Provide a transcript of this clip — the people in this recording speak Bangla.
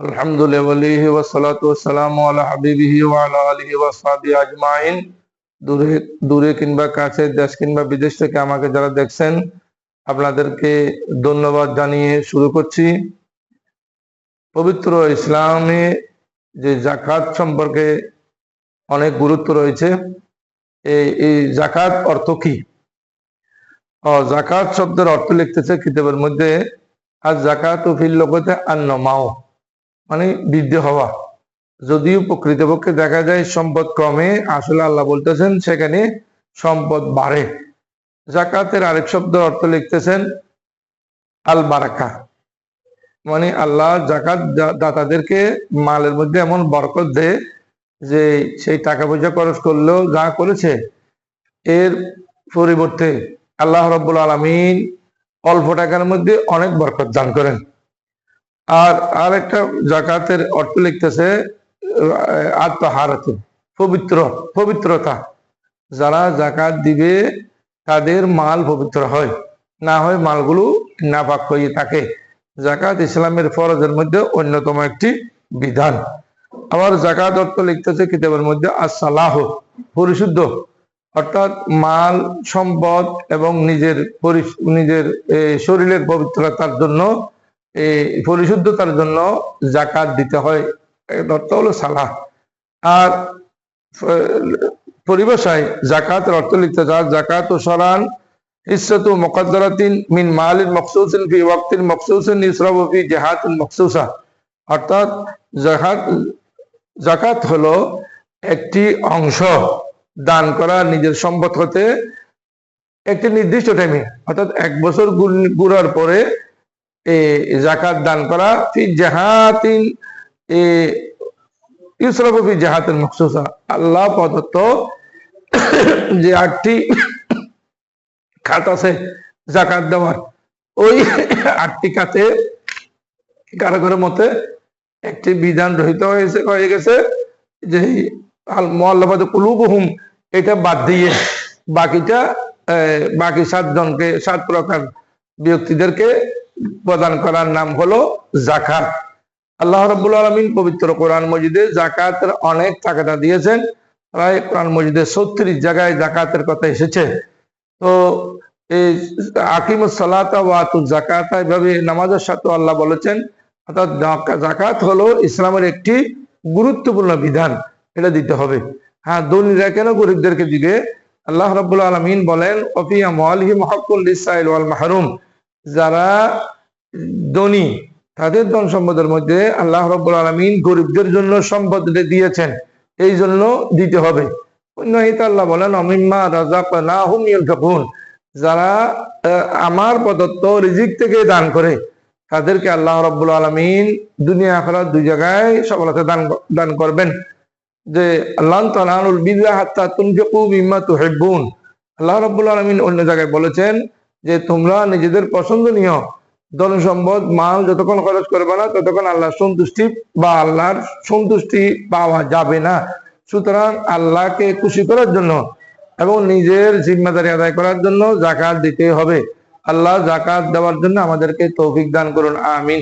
الحمد لله والصلاة والسلام على حبيبه وعلى آله وصحبه أجمعين দূরে দূরে কিংবা কাছে দেশ কিংবা বিদেশ থেকে আমাকে যারা দেখছেন আপনাদেরকে ধন্যবাদ জানিয়ে শুরু করছি পবিত্র ইসলামে যে জাকাত সম্পর্কে অনেক গুরুত্ব রয়েছে এই এই জাকাত অর্থ কি ও জাকাত শব্দের অর্থ লিখতেছে কিতাবের মধ্যে আর জাকাত ও ফিল লোকতে আন্ন মাও মানে বৃদ্ধি হওয়া। যদিও প্রকৃতপক্ষে দেখা যায় সম্পদ কমে, আসলে আল্লাহ বলতেছেন সেখানে সম্পদ বাড়ে। জাকাতের আরেক শব্দ অর্থ লিখতেছেন আল বারাকা মানে আল্লাহ জাকাত দাতাদেরকে মালের মধ্যে এমন বরকত দেয় যে সেই টাকা পয়সা খরচ করলেও যা করেছে, এর পরিবর্তে আল্লাহ রব্বুল আলমিন অল্প টাকার মধ্যে অনেক বরকত দান করেন। আর আর একটা জাকাতের অর্থ লিখতেছে আত্মহারাত, পবিত্র, পবিত্রতা। যারা জাকাত দিবে, তাদের মাল পবিত্র হয়। না হয় মালগুলো নাপাক হয়ে থাকে। জাকাত ইসলামের ফরজের মধ্যে অন্যতম একটি বিধান। আবার জাকাত অর্থ লিখতেছে কিতাবের মধ্যে আসালাহ পরিশুদ্ধ। অর্থাৎ মাল, সম্পদ এবং নিজের নিজের শরীরের পবিত্রতার জন্য পরিশুদ্ধতার জন্য জাকাত দিতে হয়। অর্থ হলো সালাহ। আর পরিবেশায় জাকাতের অর্থ লিখতে যা জাকাত ও সরান ইসরাতু মুকদ্দারাতিন মিন মালিন মখসুসিন ফি ওয়াক্তিন মখসুসিন ইসরাফু ফি জিহাতিন মখসুসা। অর্থাৎ জাকাত জাকাত হলো একটি অংশ দান করা নিজের সম্পদ হতে একটি নির্দিষ্ট টাইমে অর্থাৎ এক বছর ঘুরার পরে জাকাত দান করা, ফি জাহাতিন, এ ইসরাফু ফি জাহাতিন মখসুসা। আল্লাহ প্রদত্ত যে আটটি খাত আছে জাকাত দেওয়ার, ওই আটটি খাতে কারাগারের মতে একটি বিধান রহিত হয়েছে, হয়ে গেছে যে মোয়াল্লাফাত কুলুবহুম, এটা বাদ দিয়ে বাকিটা বাকি সাতজনকে, সাত প্রকার ব্যক্তিদেরকে প্রদান করার নাম হলো জাকাত। আল্লাহ রাব্বুল আলামিন পবিত্র কোরআন মজিদে জাকাতের অনেক তাকাদা দিয়েছেন। প্রায় কোরআন মজিদে ছত্রিশ জায়গায় জাকাতের কথা এসেছে। তো এই আকিমুস সালাতা ওয়া আতুজ জাকাতা এভাবে নামাজের সাথে আল্লাহ বলেছেন, অর্থাৎ জাকাত হলো ইসলামের একটি গুরুত্বপূর্ণ বিধান, এটা দিতে হবে। হ্যাঁ ধনীরা কেন গরিবদেরকে দিবে? আল্লাহ রাব্বুল আলামিন বলেন অফিয়া মালিহি মহাকুল ইসরাইল ওয়াল মাহরুম। যারা ধনী, তাদের ধন সম্পদের মধ্যে আল্লাহ রাব্বুল আলামিন গরিবদের জন্য সম্পদ দিয়েছেন। এই জন্য দিতে হবে। অন্য হিতে আল্লাহ বলেন, অমিম্মা রাজাকনাহুম ইউনফিকুন। যারা আমার প্রদত্ত রিজিক থেকে দান করে, তাদেরকে আল্লাহ রাব্বুল আলামিন দুনিয়া আখিরাত দুই জায়গায় সফলতা দান দান করবেন। যে, আল্লাহ তালানুল বিল্লাহ হাত্তা তুনফিকু মিম্মা তুহিব্বুন। আল্লাহ রাব্বুল আলামিন অন্য জায়গায় বলেছেন যে তোমরা নিজেদের পছন্দনীয় ধন সম্পদ মাল যতক্ষণ খরচ করবে না, ততক্ষণ আল্লাহর সন্তুষ্টি বা আল্লাহর সন্তুষ্টি পাওয়া যাবে না। সুতরাং আল্লাহকে খুশি করার জন্য এবং নিজের জিম্মাদারি আদায় করার জন্য জাকাত দিতে হবে। আল্লাহ জাকাত দেওয়ার জন্য আমাদেরকে তৌফিক দান করুন, আমিন।